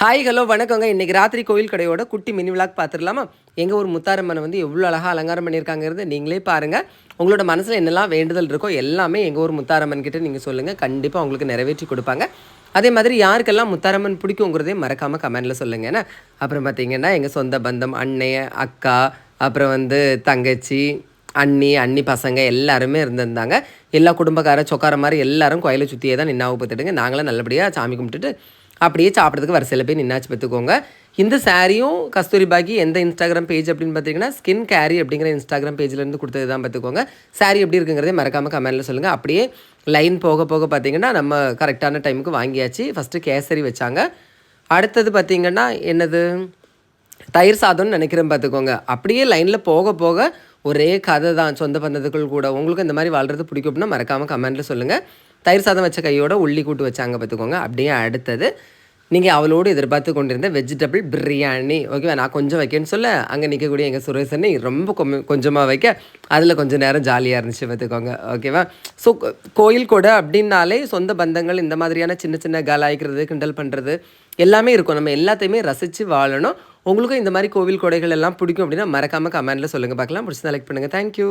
Hi hello வணக்கங்க. இன்றைக்கி ராத்திரி கோயில் கடையோட குட்டி மினி விளாக் பார்த்துடலாமா எங்கள் ஒரு முத்தாரம்மனை வந்து எவ்வளோ அழகாக அலங்காரம் பண்ணியிருக்காங்கிறது நீங்களே பாருங்கள் உங்களோட மனசில் என்னெல்லாம் வேண்டுதல் இருக்கோ எல்லாமே எங்கள் ஒரு முத்தாரம்மன் கிட்டே நீங்கள் சொல்லுங்கள் கண்டிப்பாக உங்களுக்கு நிறைவேற்றி கொடுப்பாங்க. அதே மாதிரி யாருக்கெல்லாம் முத்தாரம்மன் பிடிக்குங்கிறதே மறக்காமல் கமெண்டில் சொல்லுங்கள் ஏன்னா அப்புறம் பார்த்தீங்கன்னா எங்கள் சொந்த பந்தம் அண்ணைய அக்கா அப்புறம் வந்து தங்கச்சி அண்ணி அண்ணி பசங்க எல்லாருமே இருந்திருந்தாங்க. எல்லா குடும்பக்கார சொக்கார மாதிரி எல்லாரும் கோயிலை சுற்றியே தான் நின்னாவை பார்த்துட்டுங்க. நாங்களும் நல்லபடியாக சாமி கும்பிட்டுட்டு அப்படியே சாப்பிட்றதுக்கு வரிசையில் போய் நின்னாச்சு பார்த்துக்கோங்க. இந்த சாரியும் கஸ்தூரி பாக்கி எந்த இன்ஸ்டாகிராம் பேஜ் அப்படின்னு பார்த்தீங்கன்னா ஸ்கின் கேரி அப்படிங்கிற இன்ஸ்டாகிராம் பேஜ்லேருந்து கொடுத்தது தான் பார்த்துக்கோங்க. சாரி எப்படி இருக்குங்கிறதே மறக்காமல் கமெண்ட்டில் சொல்லுங்கள் அப்படியே லைன் போக போக பார்த்தீங்கன்னா நம்ம கரெக்டான டைமுக்கு வாங்கியாச்சு. ஃபஸ்ட்டு கேசரி வச்சாங்க. அடுத்தது பார்த்தீங்கன்னா என்னது? தயிர் சாதம்னு நினைக்கிறேன் பார்த்துக்கோங்க. அப்படியே லைனில் போக போக ஒரே கதை தான். சொந்த பந்தத்துக்குள் கூட. உங்களுக்கு இந்த மாதிரி வாழ்கிறது பிடிக்கும் அப்படின்னா மறக்காமல் கமெண்ட்டில் சொல்லுங்கள் தயிர் சாதம் வச்ச கையோட உள்ளி கூட்டு வச்சாங்க பார்த்துக்கோங்க. அப்படியே அடுத்தது நீங்கள் அவளோடு எதிர்பார்த்து கொண்டிருந்த வெஜிடபிள் பிரியாணி ஓகேவா நான் கொஞ்சம் வைக்கேன்னு சொல்ல அங்கே நிற்கக்கூடிய எங்கள் சுரேசனை ரொம்ப கொம் கொஞ்சமாக வைக்க அதில் கொஞ்சம் நேரம் ஜாலியாக இருந்துச்சு பார்த்துக்கோங்க ஓகேவா ஸோ கோயில் கூட அப்படின்னாலே சொந்த பந்தங்கள் இந்த மாதிரியான சின்ன சின்ன கலாய்க்கிறது கிண்டல் பண்ணுறது எல்லாமே இருக்கும். நம்ம எல்லாத்தையுமே ரசித்து வாழணும். உங்களுக்கும் இந்த மாதிரி கோவில் கொடைகள் எல்லாம் பிடிக்கும் அப்படின்னா மறக்காமல் கமெண்ட்டில் சொல்லுங்கள் பார்க்கலாம். பிடிச்சி செலக்ட் பண்ணுங்கள் தேங்க்யூ